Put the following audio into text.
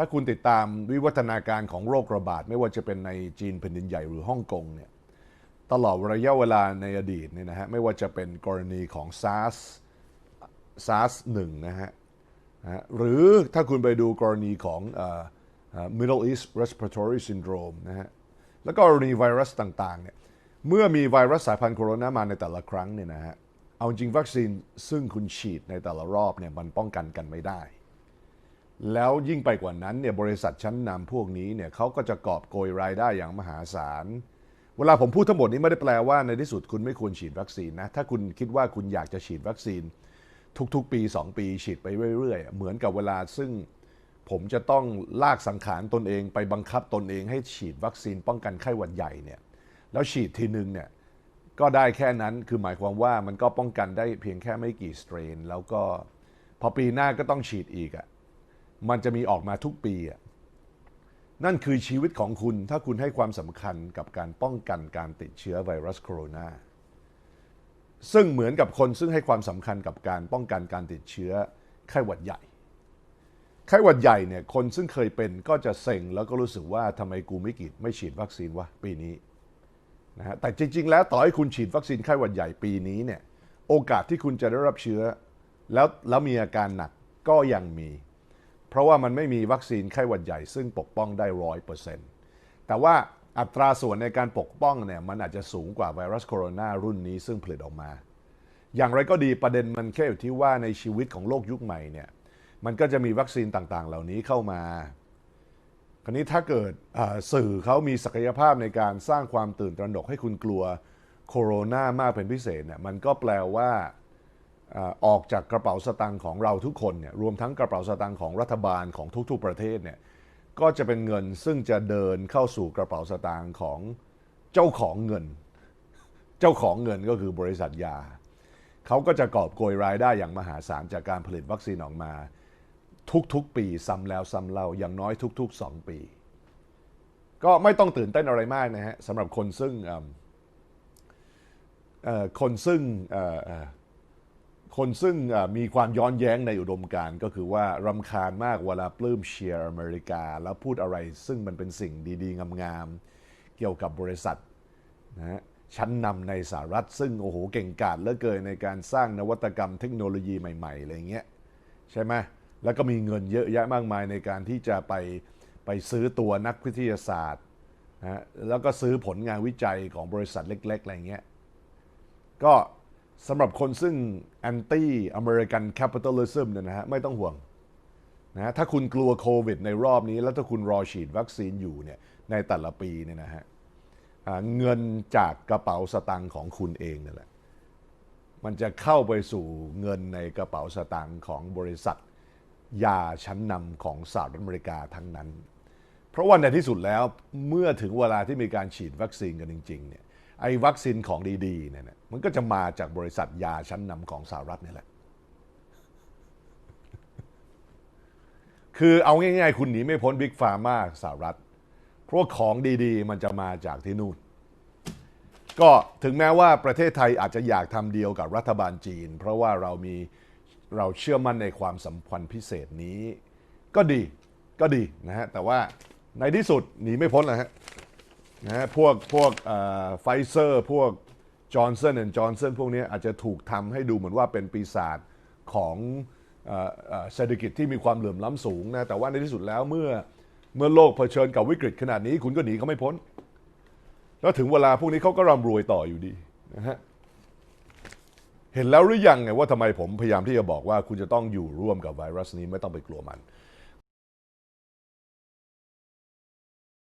ถ้าคุณติดตามวิวัฒนาการของโรคระบาด ไม่ว่าจะเป็นในจีนแผ่นดินใหญ่หรือฮ่องกงเนี่ยตลอดระยะเวลาในอดีตเนี่ยนะฮะไม่ว่าจะเป็นกรณีของ SARS SARS 1นะฮะนะฮะหรือถ้าคุณไปดูกรณีของ Middle East Respiratory Syndrome นะฮะแล้วก็กรณีไวรัสต่างๆเนี่ยเมื่อมีไวรัสสายพันธุ์โคโรนามาในแต่ละครั้งเนี่ยนะฮะเอาจริงวัคซีนซึ่งคุณฉีดในแต่ละรอบเนี่ยมันป้องกันกันไม่ได้ แล้วยิ่งไปกว่านั้นเนี่ยบริษัทชั้นนำพวกนี้เนี่ยเขาก็จะกอบโกยรายได้อย่างมหาศาล เวลาผมพูดทั้งหมดนี้ไม่ได้แปลว่าในที่สุดคุณไม่ควรฉีดวัคซีนนะ ถ้าคุณคิดว่าคุณอยากจะฉีดวัคซีน ทุกๆ ปี 2 ปี ฉีดไปเรื่อยๆ เหมือนกับเวลาซึ่งผมจะต้องลากสังขารตนเองไปบังคับตนเองให้ฉีดวัคซีนป้องกันไข้หวัดใหญ่เนี่ยแล้วฉีดทีนึงเนี่ยก็ได้แค่นั้นคือหมายความว่ามันก็ป้องกันได้เพียงแค่ไม่กี่สเตรน แล้วก็พอปีหน้าก็ต้องฉีดอีกอะ่ะ มันจะมีออกมาทุกปีอะนั่นคือชีวิตของคุณถ้าคุณให้ความสำคัญกับการป้องกันการติดเชื้อไวรัสโคโรนาซึ่งเหมือนกับคนซึ่งให้ความสำคัญกับการป้องกันการติดเชื้อไข้หวัดใหญ่ ไข้หวัดใหญ่เนี่ยคนซึ่งเคยเป็นก็จะเซ็งแล้วก็รู้สึกว่าทำไมกูไม่กีดไม่ฉีดวัคซีนวะปีนี้นะฮะแต่จริง ๆ แล้วต่อให้คุณฉีดวัคซีนไข้หวัดใหญ่ปีนี้เนี่ยโอกาสที่คุณจะได้รับเชื้อ แล้วแล้วมีอาการหนักก็ยังมี เพราะว่ามันไม่มีวัคซีนไข้หวัดใหญ่ซึ่งปกป้องได้ร้อยเปอร์เซ็นต์แต่ว่าอัตราส่วนในการปกป้องเนี่ยมันอาจจะสูงกว่าไวรัสโคโรนารุ่นนี้ซึ่งผลิตออกมา อย่างไรก็ดีประเด็นมันแค่อยู่ที่ว่าในชีวิตของโลกยุคใหม่เนี่ยมันก็จะมีวัคซีนต่างๆ เหล่านี้เข้ามา คราวนี้ถ้าเกิดสื่อเขามีศักยภาพในการสร้างความตื่นตระหนกให้คุณกลัวโคโรนามากเป็นพิเศษเนี่ยมันก็แปลว่า ออกจากกระเป๋าสตางค์ของเราทุกคนเนี่ยรวมทั้งกระเป๋าสตางค์ของรัฐบาลของทุกๆประเทศเนี่ยก็จะเป็นเงินซึ่งจะเดินเข้าสู่กระเป๋าสตางค์ของเจ้าของเงิน เจ้าของเงินก็คือบริษัทยา เขาก็จะกอบโกยรายได้อย่างมหาศาลจากการผลิตวัคซีนออกมา ทุกๆ ปีซ้ำแล้วซ้ำเล่าอย่างน้อยทุก ๆ 2 ปี ก็ไม่ต้องตื่นเต้นอะไรมากนะฮะสำหรับคนซึ่งคนซึ่ง คนซึ่งมีความย้อนแย้งในอุดมการณ์ก็คือว่ารำคาญมากเวลาปลื้มเชียร์อเมริกา แล้วพูดอะไรซึ่งมันเป็นสิ่งดีๆ งามๆ เกี่ยวกับบริษัทนะฮะชั้นนำในสหรัฐ ซึ่งโอ้โหเก่งกาจเหลือเกินในการสร้างนวัตกรรมเทคโนโลยีใหม่ๆอะไรเงี้ยใช่ไหมแล้วก็มีเงินเยอะแยะมากมายในการที่จะไปไปซื้อตัวนักวิทยาศาสตร์นะฮะแล้วก็ซื้อผลงานวิจัยของบริษัทเล็กๆอะไรเงี้ยก็ สำหรับคนซึ่งแอนตี้อเมริกันแคปิตอลิซึมเนี่ยนะฮะไม่ต้องห่วงนะฮะถ้าคุณกลัวโควิดในรอบนี้ แล้วถ้าคุณรอฉีดวัคซีนอยู่เนี่ยในแต่ละปีเนี่ยนะฮะเงินจากกระเป๋าสตางค์ของคุณเองนั่นแหละมันจะเข้าไปสู่เงินในกระเป๋าสตางค์ของบริษัท ยาชั้นนำของสหรัฐอเมริกาทั้งนั้น เพราะว่าในที่สุดแล้วเมื่อถึงเวลาที่มีการฉีดวัคซีนกันจริงๆเนี่ย ไอ้วัคซีนของดีๆเนี่ยมันก็จะมาจากบริษัทยาชั้นนำของสหรัฐนี่แหละ คือเอาง่ายๆ คุณหนีไม่พ้นบิ๊กฟาร์มาสหรัฐ เพราะว่าของดีๆ มันจะมาจากที่นู่น ก็ถึงแม้ว่าประเทศไทยอาจจะอยากทำเดียวกับรัฐบาลจีน เพราะว่าเรามีเราเชื่อมั่นในความสัมพันธ์พิเศษนี้ ก็ดีก็ดีนะฮะ แต่ว่าในที่สุดหนีไม่พ้นนะฮะ นะฮะพวกพวกไฟเซอร์พวกจอร์นสันและจอร์นสันพวกนี้อาจจะถูกทำให้ดูเหมือนว่าเป็นปีศาจของเอ่อเอ่อเศรษฐกิจที่มีความเหลื่อมล้ำสูงนะแต่ว่าในที่สุดแล้วเมื่อเมื่อโลกเผชิญกับวิกฤตขนาดนี้ คุณก็หนีเขาไม่พ้น แล้วถึงเวลาพวกนี้เขาก็ร่ำรวยต่ออยู่ดีนะฮะเห็นแล้วหรือยังไงว่าทำไมผมพยายามที่จะบอกว่าคุณจะต้องอยู่ร่วมกับไวรัสนี้ไม่ต้องไปกลัวมัน